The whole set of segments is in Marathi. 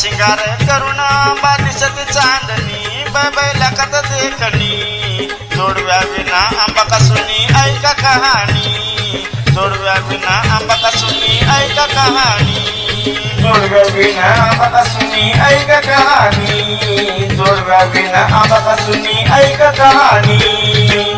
शिंगार करुणा आंबा दिसत चांदणी बैला कथ देखणी. जोडव्या विना आंबा कसुनी ऐका कहाणी. जोडव्या विना आंबा कसुनी ऐका कहाणी. जोडव्या विना आंबा कसुनी ऐका कहाणी. जोडव्या विना आंबा कसुनी ऐका कहाणी.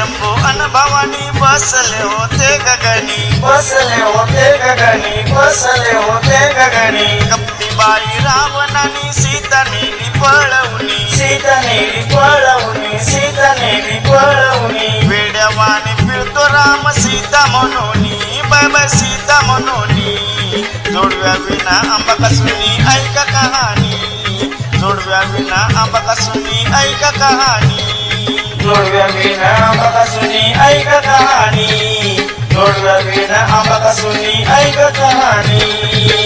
शंभू अनुभवानी बसले होते गगनी. बसले होते गगनी बसले होते गगनी. कप्पीबाई रावणानी सीता नेली पळवणी सीता नेली पळवणी सीता नेली पळवणी वेड्यावानी फिरतो राम सीता म्हणूनी. बाय बाय सीता म्हणूनी. जोडव्या विना आंबा कसुनी ऐका कहाणी. जोडव्या विना आंबा कसुनी ऐका कहाणी. जोडव्या आंबा कसुनी ऐका कहाणी जोडव्या विना आंबा कसुनी ऐका कहाणी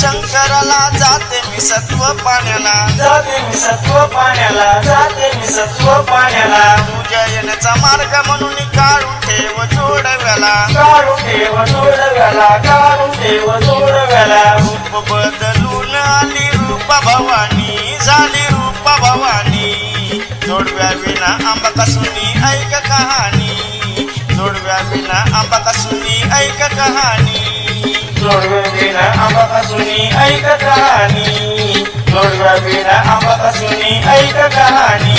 शंकराला जाते मी सत्व पाण्याला. जाते मी सत्व पाण्याला जाते मी सत्व पाण्याला. तुझ्या येण्याचा मार्ग म्हणून काढून ठेव जोडव्याला. काढून ठेव जोडव्याला काढून ठेव जोडव्याला. रूप बदलून आली रूपा भवानी झाली रूपा भवानी. जोडव्या विना आंबा कसुनी ऐक कहाणी. जोडव्या विना आंबा कसुनी ऐक कहाणी. जोडव्या विना आंबा कसुनी ऐक कहाणी. जोडव्या विना आंबा कसुनी ऐक कहाणी.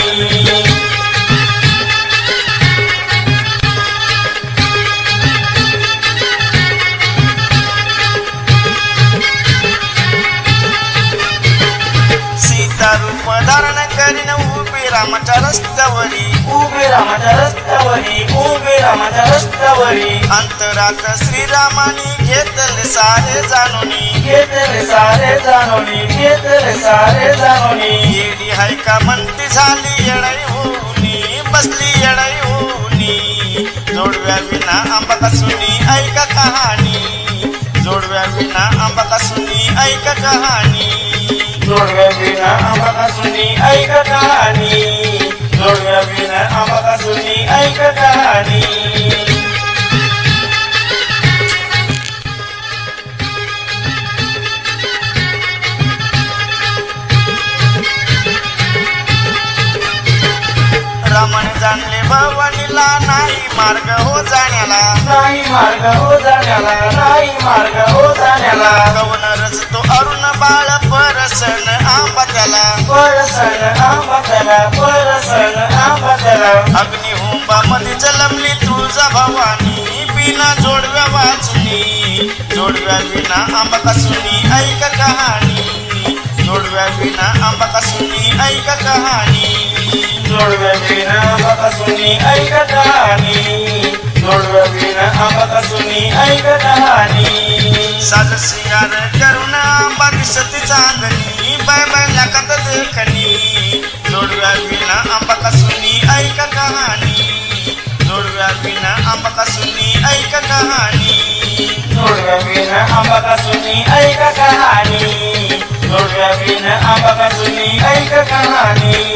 सीता रूप धारण करीन उभी रामाच्या रस्त्यावरी. उभी रामाच्या रस्त्यावरी उभी रामाच्या रस्त्यावरी. अंतरात श्रीरामानी घेतले सारे जाणूनी. घेतले सारे जाणूनी घेतले सारे जाणूनी. येडी हाय का म्हणती झाली येडाई होऊनी बसली येडाई होऊनी. जोडव्या विना आंबा कसुनी ऐका कहाणी. जोडव्या विना आंबा कसुनी ऐका कहाणी. जोडव्या विना आंबा कसुनी ऐक कहाणी. जोडव्या विना आंबा कसुनी ऐक कहाणी रमण जाणले भवानीला नाही मार्ग हो जाण्याला. नाही मार्ग हो जाण्याला नाही मार्ग हो जाण्याला. कवन रचतो अरुण बाळ परसन आंबा परसन आंबा परसन आंबा त्याला अग्निहुंबा मध्ये जलमली तुळजा भवानी. बिना जोडव्या वाचनी जोडव्या विना आंबा कसुनी ऐक कहाणी. जोडव्या विना आंबा कसुनी ऐक कहाणी. जोडव्या विना आंबा कसुनी ऐक कहाणी. लाकात देखणी जोडव्या विना आंबा कसुनी ऐक कहाणी. जोडव्या विना आंबा कसुनी ऐक कहाणी. जोडव्या विना आंबा कसुनी ऐक कहाणी. जोडव्या विना आंबा कसुनी ऐक कहाणी.